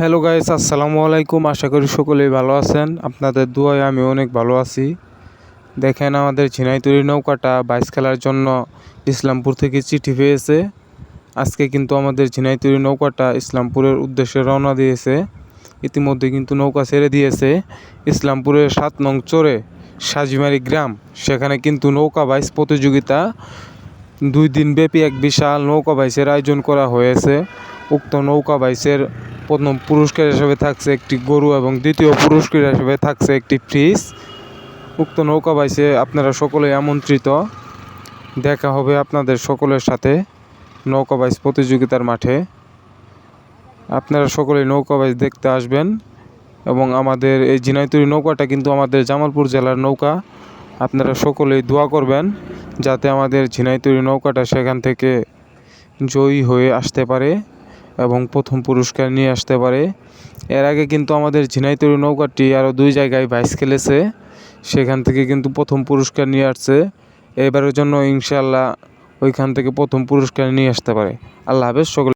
Hello guys আসসালামু আলাইকুম। আশা করি সকলেই ভালো আছেন। আপনাদের দুয়ায় আমি অনেক ভালো আছি। দেখেন, আমাদের ঝিনাইতুরি নৌকাটা বাইস খেলার জন্য ইসলামপুর থেকে চিঠি পেয়েছে। আজকে কিন্তু আমাদের ঝিনাইতুরি নৌকাটা ইসলামপুরের উদ্দেশ্যে রওনা দিয়েছে। ইতিমধ্যে কিন্তু নৌকা ছেড়ে দিয়েছে। ইসলামপুরের সাত নং চরে সাজিমারি গ্রাম। সেখানে কিন্তু নৌকা বাইস প্রতিযোগিতা, দুই দিন ব্যাপী এক বিশাল নৌকা বাইসের আয়োজন করা হয়েছে। উক্ত নৌকা বাইসের প্রথম পুরস্কার হিসেবে থাকছে একটি গরু এবং দ্বিতীয় পুরস্কার হিসেবে থাকছে একটি ফ্রিজ। উক্ত নৌকা বাইসে আপনারা সকলেই আমন্ত্রিত। দেখা হবে আপনাদের সকলের সাথে নৌকা বাইস প্রতিযোগিতার মাঠে। আপনারা সকলেই নৌকা বাইস দেখতে আসবেন এবং আমাদের এই ঝিনাইতুরি নৌকাটা কিন্তু আমাদের জামালপুর জেলার নৌকা। আপনারা সকলেই দোয়া করবেন যাতে আমাদের ঝিনাইতুরি নৌকাটা সেখান থেকে জয়ী হয়ে আসতে পারে। এবং প্রথম পুরস্কার নিয়ে আসতে পারে। এর আগে কিন্তু আমাদের ঝিনাইতরু নৌকাটি আরও দুই জায়গায় ভাইস খেলেছে। সেখান থেকে কিন্তু প্রথম পুরস্কার নিয়ে আসছে। এবারের জন্য ইনশাল্লাহ ওইখান থেকে প্রথম পুরস্কার নিয়ে আসতে পারে। আল্লাহ হাফেজ, সকল